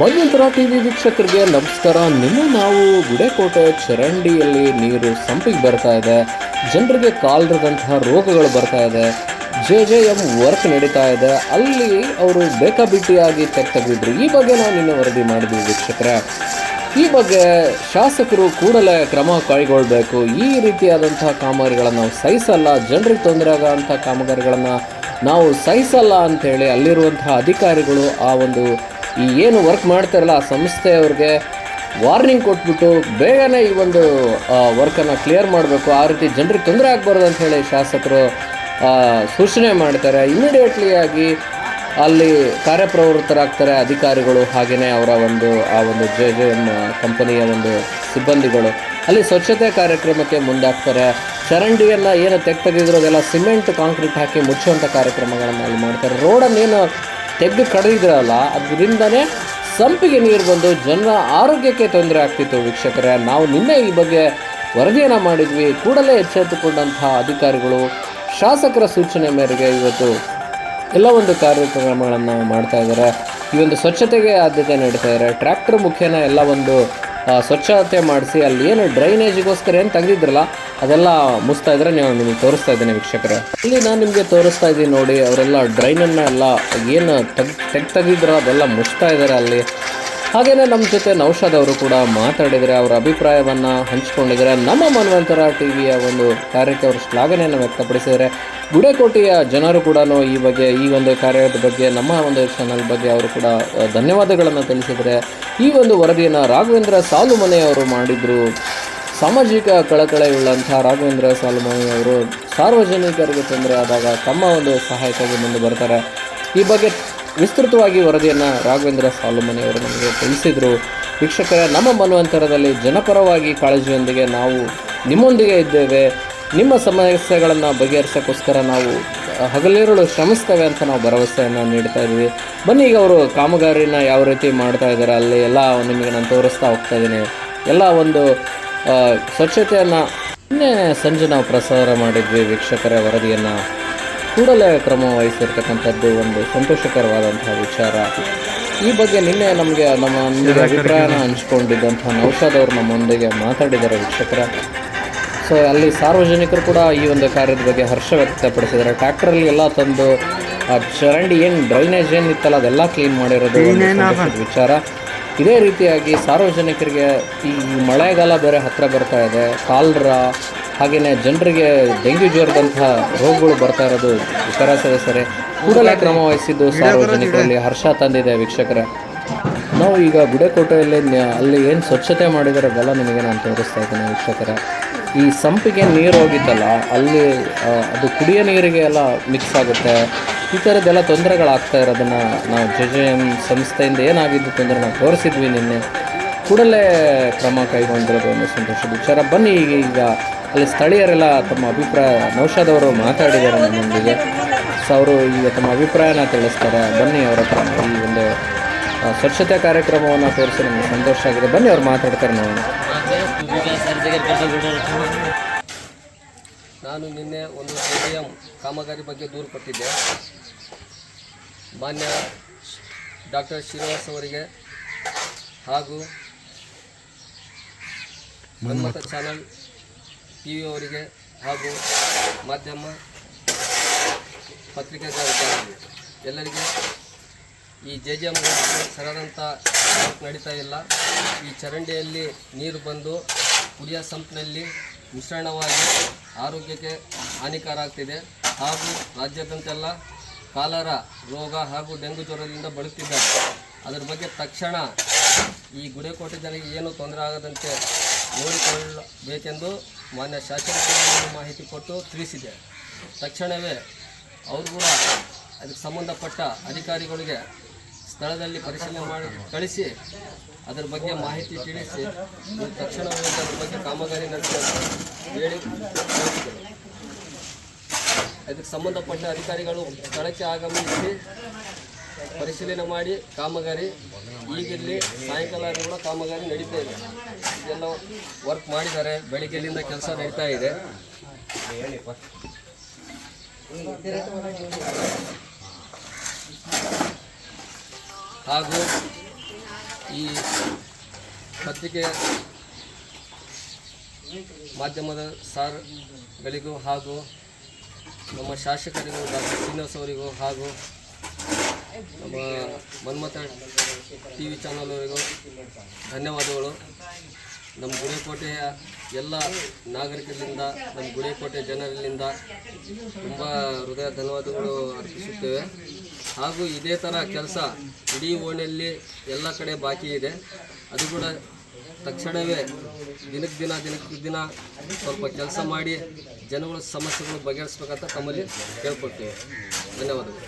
ಮನ್ಯಂತರ TV ವೀಕ್ಷಕರಿಗೆ ನಮಸ್ಕಾರ. ನಿನ್ನೆ ನಾವು ಗುಡೆಕೋಟೆ ಚರಂಡಿಯಲ್ಲಿ ನೀರು ಸಂಪಿಗೆ ಬರ್ತಾ ಇದೆ. ಜನರಿಗೆ ಕಾಲ್ರದಂತಹ ರೋಗಗಳು ಬರ್ತಾ ಇದೆ. ಜೆ ಜೆ ಎಂ ವರ್ಕ್ ನಡೀತಾ ಇದೆ. ಅಲ್ಲಿ ಅವರು ಬೇಕಾಬಿಟ್ಟಿಯಾಗಿ ತೆಗ್ ತೆಗೆದಿದ್ರು. ಈ ಬಗ್ಗೆ ನಾವು ನಿನ್ನೆ ವರದಿ ಮಾಡಿದ್ವಿ ವೀಕ್ಷಕರ. ಈ ಬಗ್ಗೆ ಶಾಸಕರು ಕೂಡಲೇ ಕ್ರಮ ಕೈಗೊಳ್ಳಬೇಕು ಈ ರೀತಿಯಾದಂತಹ ಕಾಮಗಾರಿಗಳನ್ನು ನಾವು ಸಹಿಸಲ್ಲ. ಜನರಿಗೆ ತೊಂದರೆ ಆಗೋಂಥ ಕಾಮಗಾರಿಗಳನ್ನು ನಾವು ಸಹಿಸಲ್ಲ ಅಂತೇಳಿ ಅಲ್ಲಿರುವಂತಹ ಅಧಿಕಾರಿಗಳು ಆ ಒಂದು ಈ ಏನು ವರ್ಕ್ ಮಾಡ್ತಾರಲ್ಲ ಆ ಸಂಸ್ಥೆಯವ್ರಿಗೆ ವಾರ್ನಿಂಗ್ ಕೊಟ್ಬಿಟ್ಟು ಬೇಗನೆ ಈ ಒಂದು ವರ್ಕನ್ನು ಕ್ಲಿಯರ್ ಮಾಡಬೇಕು. ಆ ರೀತಿ ಜನರಿಗೆ ತೊಂದರೆ ಆಗಬಾರ್ದು ಅಂತ ಹೇಳಿ ಶಾಸಕರು ಸೂಚನೆ ಮಾಡ್ತಾರೆ. ಇಮಿಡಿಯೇಟ್ಲಿ ಆಗಿ ಅಲ್ಲಿ ಕಾರ್ಯಪ್ರವೃತ್ತರಾಗ್ತಾರೆ ಅಧಿಕಾರಿಗಳು ಹಾಗೆಯೇ ಅವರ ಒಂದು, ಆ ಒಂದು ಜೆ ಜೆ ಎಂ ಕಂಪನಿಯ ಒಂದು ಸಿಬ್ಬಂದಿಗಳು. ಅಲ್ಲಿ ಸ್ವಚ್ಛತೆ ಕಾರ್ಯಕ್ರಮಕ್ಕೆ ಮುಂದಾಗ್ತಾರೆ. ಚರಂಡಿಯನ್ನು ಏನು ತೆಗ್ ತೆಗೆದಿರೋ ಅದೆಲ್ಲ ಸಿಮೆಂಟ್ ಕಾಂಕ್ರೀಟ್ ಹಾಕಿ ಮುಚ್ಚುವಂಥ ಕಾರ್ಯಕ್ರಮಗಳನ್ನು ಅಲ್ಲಿ ಮಾಡ್ತಾರೆ. ರೋಡನ್ನು ಏನು ತೆಗ್ದು ಕಡಿದ್ರಲ್ಲ ಅದರಿಂದನೇ ಸಂಪಿಗೆ ನೀರು ಬಂದು ಜನರ ಆರೋಗ್ಯಕ್ಕೆ ತೊಂದರೆ ಆಗ್ತಿತ್ತು ವೀಕ್ಷಕರೇ. ನಾವು ನಿನ್ನೆ ಈ ಬಗ್ಗೆ ವರದಿಯನ್ನು ಮಾಡಿದ್ವಿ. ಕೂಡಲೇ ಎಚ್ಚೆತ್ತುಕೊಂಡಂತಹ ಅಧಿಕಾರಿಗಳು, ಶಾಸಕರ ಸೂಚನೆ ಮೇರೆಗೆ ಇವತ್ತು ಎಲ್ಲ ಒಂದು ಕಾರ್ಯಕ್ರಮಗಳನ್ನು ಮಾಡ್ತಾ ಇದ್ದಾರೆ. ಈ ಒಂದು ಸ್ವಚ್ಛತೆಗೆ ಆದ್ಯತೆ ನೀಡ್ತಾ ಇದ್ದಾರೆ. ಟ್ರ್ಯಾಕ್ಟರ್ ಮುಖೇನ ಎಲ್ಲ ಒಂದು ಸ್ವಚ್ಛತೆ ಮಾಡಿಸಿ, ಅಲ್ಲಿ ಏನು ಡ್ರೈನೇಜಿಗೋಸ್ಕರ ಏನು ತೆಗೆದಿದ್ರಲ್ಲ, ಅದೆಲ್ಲ ಮುಸ್ತಾ ಇದ್ರೆ ನೀವು ನಿಮಗೆ ತೋರಿಸ್ತಾ ಇದ್ದೀನಿ ವೀಕ್ಷಕರೇ. ಇಲ್ಲಿ ನಾನು ನಿಮಗೆ ತೋರಿಸ್ತಾ ಇದ್ದೀನಿ ನೋಡಿ, ಅವರೆಲ್ಲ ಡ್ರೈನನ್ನು ಎಲ್ಲ ಏನು ತೆಗ್ ತೆಗ್ ತೆಗೆದಿದ್ರೋ ಅದೆಲ್ಲ ಮುಚ್ತಾ ಇದ್ದಾರೆ ಅಲ್ಲಿ. ಹಾಗೆಯೇ ನಮ್ಮ ಜೊತೆ ನೌಷಾದ್ ಅವರು ಕೂಡ ಮಾತಾಡಿದರೆ ಅವರ ಅಭಿಪ್ರಾಯವನ್ನು ಹಂಚಿಕೊಂಡಿದ್ದಾರೆ. ನಮ್ಮ ಮನ್ವಂತರ ಟಿ ವಿಯ ಒಂದು ಕಾರ್ಯಕ್ಕೆ ಅವರು ಶ್ಲಾಘನೆಯನ್ನು ವ್ಯಕ್ತಪಡಿಸಿದರೆ ಗುಡೇಕೋಟೆಯ ಜನರು ಕೂಡ ಈ ಬಗ್ಗೆ, ಈ ಒಂದು ಕಾರ್ಯದ ಬಗ್ಗೆ, ನಮ್ಮ ಒಂದು ಚಾನಲ್ ಬಗ್ಗೆ ಅವರು ಕೂಡ ಧನ್ಯವಾದಗಳನ್ನು ತಿಳಿಸಿದರೆ ಈ ಒಂದು ವರದಿಯನ್ನು ರಾಘವೇಂದ್ರ ಸಾಲುಮನೆ ಅವರು ಮಾಡಿದರು. ಸಾಮಾಜಿಕ ಕಳಕಳೆಯುಳ್ಳಂಥ ರಾಘವೇಂದ್ರ ಸಾಲುಮನೆ ಅವರು ಸಾರ್ವಜನಿಕರಿಗೆ ತೊಂದರೆ ಆದಾಗ ತಮ್ಮ ಒಂದು ಸಹಾಯಕ್ಕಾಗಿ ಮುಂದೆ ಬರ್ತಾರೆ. ಈ ಬಗ್ಗೆ ವಿಸ್ತೃತವಾಗಿ ವರದಿಯನ್ನು ರಾಘವೇಂದ್ರ ಸಾಲುಮನೆಯವರು ನಮಗೆ ತಿಳಿಸಿದರು. ವೀಕ್ಷಕರ, ನಮ್ಮ ಮನ್ವಂತರದಲ್ಲಿ ಜನಪರವಾಗಿ ಕಾಳಜಿಯೊಂದಿಗೆ ನಾವು ನಿಮ್ಮೊಂದಿಗೆ ಇದ್ದೇವೆ. ನಿಮ್ಮ ಸಮಸ್ಯೆಗಳನ್ನು ಬಗೆಹರಿಸೋಕ್ಕೋಸ್ಕರ ನಾವು ಹಗಲಿರುಳು ಶ್ರಮಿಸ್ತೇವೆ ಅಂತ ನಾವು ಭರವಸೆಯನ್ನು ನೀಡ್ತಾ ಇದ್ದೀವಿ. ಬನ್ನಿ, ಈಗ ಅವರು ಕಾಮಗಾರಿನ ಯಾವ ರೀತಿ ಮಾಡ್ತಾ ಇದ್ದಾರೆ, ಅಲ್ಲಿ ಎಲ್ಲ ನಿಮಗೆ ನಾನು ತೋರಿಸ್ತಾ ಹೋಗ್ತಾ ಇದ್ದೀನಿ. ಎಲ್ಲ ಒಂದು ಸ್ವಚ್ಛತೆಯನ್ನು ನಿನ್ನೆ ಸಂಜೆ ನಾವು ಪ್ರಸಾರ ಮಾಡಿದ್ವಿ ವೀಕ್ಷಕರ ವರದಿಯನ್ನು. ಕೂಡಲೇ ಕ್ರಮ ವಹಿಸಿರ್ತಕ್ಕಂಥದ್ದು ಒಂದು ಸಂತೋಷಕರವಾದಂತಹ ವಿಚಾರ. ಈ ಬಗ್ಗೆ ನಿನ್ನೆ ನಮಗೆ ನಮ್ಮ ನಮಗೆ ಅಭಿಪ್ರಾಯನ ಹಂಚ್ಕೊಂಡಿದ್ದಂಥ ನೌಷಾದ್ ಅವರು ನಮ್ಮೊಂದಿಗೆ ಮಾತಾಡಿದ್ದಾರೆ ವೀಕ್ಷಕರ. ಸೊ ಅಲ್ಲಿ ಸಾರ್ವಜನಿಕರು ಕೂಡ ಈ ಒಂದು ಕಾರ್ಯದ ಬಗ್ಗೆ ಹರ್ಷ ವ್ಯಕ್ತಪಡಿಸಿದ್ದಾರೆ. ಟ್ರ್ಯಾಕ್ಟರಲ್ಲಿ ಎಲ್ಲ ತಂದು ಆ ಚರಂಡಿ ಏನು ಡ್ರೈನೇಜ್ ಏನಿತ್ತಲ್ಲ ಅದೆಲ್ಲ ಕ್ಲೀನ್ ಮಾಡಿರೋದು ವಿಚಾರ. ಇದೇ ರೀತಿಯಾಗಿ ಸಾರ್ವಜನಿಕರಿಗೆ ಈ ಮಳೆಗಾಲ ಬೇರೆ ಹತ್ತಿರ ಬರ್ತಾ ಇದೆ. ಕಾಲ್ರ ಹಾಗೆಯೇ ಜನರಿಗೆ ಡೆಂಗ್ಯೂ ಜ್ವರದಂತಹ ರೋಗಗಳು ಬರ್ತಾ ಇರೋದು ಇತರ ಸರಿ. ಕೂಡಲೇ ಕ್ರಮ ವಹಿಸಿದ್ದು ಸಾರ್ವಜನಿಕರಲ್ಲಿ ಹರ್ಷ ತಂದಿದೆ ವೀಕ್ಷಕರ. ನಾವು ಈಗ ಗುಡೆಕೋಟೆಯಲ್ಲಿ ಅಲ್ಲಿ ಏನು ಸ್ವಚ್ಛತೆ ಮಾಡಿದರೆ ಅದೆಲ್ಲ ನಿಮಗೆ ನಾನು ತೋರಿಸ್ತಾ ಇದ್ದೇನೆ ವೀಕ್ಷಕರ. ಈ ಸಂಪಿಗೆ ನೀರು ಹೋಗಿದ್ದಲ್ಲ ಅಲ್ಲಿ ಅದು ಕುಡಿಯೋ ನೀರಿಗೆ ಎಲ್ಲ ಮಿಕ್ಸ್ ಆಗುತ್ತೆ. ಈ ಥರದ್ದೆಲ್ಲ ತೊಂದರೆಗಳಾಗ್ತಾ ಇರೋದನ್ನು ನಾವು ಜೆ ಜೆ ಎಂ ಸಂಸ್ಥೆಯಿಂದ ಏನಾಗಿದ್ದು ತೊಂದರೆ ನಾವು ತೋರಿಸಿದ್ವಿ ನಿನ್ನೆ. ಕೂಡಲೇ ಕ್ರಮ ಕೈಗೊಂಡಿರೋದು ಒಂದು ಸಂತೋಷದ ವಿಚಾರ. ಬನ್ನಿ ಈಗ ಈಗ ಅಲ್ಲಿ ಸ್ಥಳೀಯರೆಲ್ಲ ತಮ್ಮ ಅಭಿಪ್ರಾಯ ನೌಷಾದ್ ಅವರು ಮಾತಾಡಿದ್ದಾರೆ ನಮ್ಮೊಂದಿಗೆ. ಸೊ ಅವರು ಈಗ ತಮ್ಮ ಅಭಿಪ್ರಾಯನ ತಿಳಿಸ್ತಾರೆ. ಬನ್ನಿ ಅವರ ಈ ಒಂದು ಸ್ವಚ್ಛತಾ ಕಾರ್ಯಕ್ರಮವನ್ನು ತೋರಿಸಿ ನಮಗೆ ಸಂತೋಷ ಆಗಿದೆ. ಬನ್ನಿ ಅವ್ರು ಮಾತಾಡ್ತಾರೆ ನಾವು. ನಾನು ನಿನ್ನೆ ಒಂದು ಎ ಕಾಮಗಾರಿ ಬಗ್ಗೆ ದೂರು ಕೊಟ್ಟಿದ್ದೆ. ಮಾನ್ಯ ಡಾಕ್ಟರ್ ಶ್ರೀನಿವಾಸ್ ಅವರಿಗೆ ಹಾಗೂ ಮನ್ಮಥ ಚಾನಲ್ ಟಿ ವಿ ಅವರಿಗೆ ಹಾಗೂ ಮಾಧ್ಯಮ ಪತ್ರಿಕೆಗಾರರಿಗೆ ಎಲ್ಲರಿಗೆ ಈ ಜೆ ಜೆ ಎಂ ಸರದಂಥ ನಡೀತಾ ಇಲ್ಲ. ಈ ಚರಂಡಿಯಲ್ಲಿ ನೀರು ಬಂದು ಕುಡಿಯ ಸಂಪ್ನಲ್ಲಿ ಮಿಶ್ರಣವಾಗಿ ಆರೋಗ್ಯಕ್ಕೆ ಹಾನಿಕಾರ ಆಗ್ತಿದೆ. ಹಾಗೂ ರಾಜ್ಯದಂತೆಲ್ಲ ಕಾಲರ ರೋಗ ಹಾಗೂ ಡೆಂಗು ಜ್ವರದಿಂದ ಬಳಲ್ತಿದ್ದಾರೆ ಅದರ ಬಗ್ಗೆ ತಕ್ಷಣ ಈ ಗುಡೆಕೋಟೆ ಜನರಿಗೆ ಏನು ತೊಂದರೆ ಆಗದಂತೆ ನೋಡಿಕೊಳ್ಳಬೇಕೆಂದು ಮಾನ್ಯ ಶಾಸಕರಿಗೆ ಮಾಹಿತಿ ಕೊಟ್ಟು ತಿಳಿಸಿದೆ. ತಕ್ಷಣವೇ ಅವರು ಕೂಡ ಅದಕ್ಕೆ ಸಂಬಂಧಪಟ್ಟ ಅಧಿಕಾರಿಗಳಿಗೆ ಸ್ಥಳದಲ್ಲಿ ಪರಿಶೀಲನೆ ಮಾಡಿ ಕಳಿಸಿ ಅದರ ಬಗ್ಗೆ ಮಾಹಿತಿ ತಿಳಿಸಿ ತಕ್ಷಣವೇ ಅದರ ಬಗ್ಗೆ ಕಾಮಗಾರಿ ನಡೆಸಿ ಹೇಳಿ ಅದಕ್ಕೆ ಸಂಬಂಧಪಟ್ಟ ಅಧಿಕಾರಿಗಳು ಸ್ಥಳಕ್ಕೆ ಆಗಮಿಸಿ ಪರಿಶೀಲನೆ ಮಾಡಿ ಕಾಮಗಾರಿ ಈಗಿಲ್ಲಿ ಸಾಯಂಕಾಲ ಕೂಡ ಕಾಮಗಾರಿ ನಡೀತಾ ಇದೆ. ಎಲ್ಲ ವರ್ಕ್ ಮಾಡಿದ್ದಾರೆ. ಬೆಳಿಗ್ಗೆಯಿಂದ ಕೆಲಸ ನಡೀತಾ ಇದೆ. ಹಾಗೂ ಈ ಪತ್ರಿಕೆ ಮಾಧ್ಯಮದ ಸಾರ್ಗಳಿಗೂ ಹಾಗೂ ನಮ್ಮ ಶಾಸಕರಿಗೂ ಡಾಕ್ಟರ್ ಶ್ರೀನಿವಾಸ್ ಅವರಿಗೂ ಹಾಗೂ ನಮ್ಮ ಮನ್ಮಥ ಟಿ ವಿ ಚಾನಲ್ವರೆಗೂ ಧನ್ಯವಾದಗಳು. ನಮ್ಮ ಗುಡಿಕೋಟೆಯ ಎಲ್ಲ ನಾಗರಿಕರಿಂದ, ನಮ್ಮ ಗುಡಿಕೋಟೆ ಜನರಿಂದ ತುಂಬ ಹೃದಯ ಧನ್ಯವಾದಗಳು ಅರ್ಪಿಸುತ್ತೇವೆ. ಹಾಗೂ ಇದೇ ಥರ ಕೆಲಸ ಇಡೀ ಓಣಿಯಲ್ಲಿ ಎಲ್ಲ ಕಡೆ ಬಾಕಿ ಇದೆ. ಅದು ಕೂಡ ತಕ್ಷಣವೇ ದಿನಕ್ಕೆ ದಿನ ದಿನಕ್ಕೆ ದಿನ ಸ್ವಲ್ಪ ಕೆಲಸ ಮಾಡಿ ಜನಗಳ ಸಮಸ್ಯೆಗಳು ಬಗೆಹರಿಸ್ಬೇಕಂತ ತಮ್ಮಲ್ಲಿ ಕೇಳ್ಕೊಳ್ತೇವೆ. ಧನ್ಯವಾದಗಳು.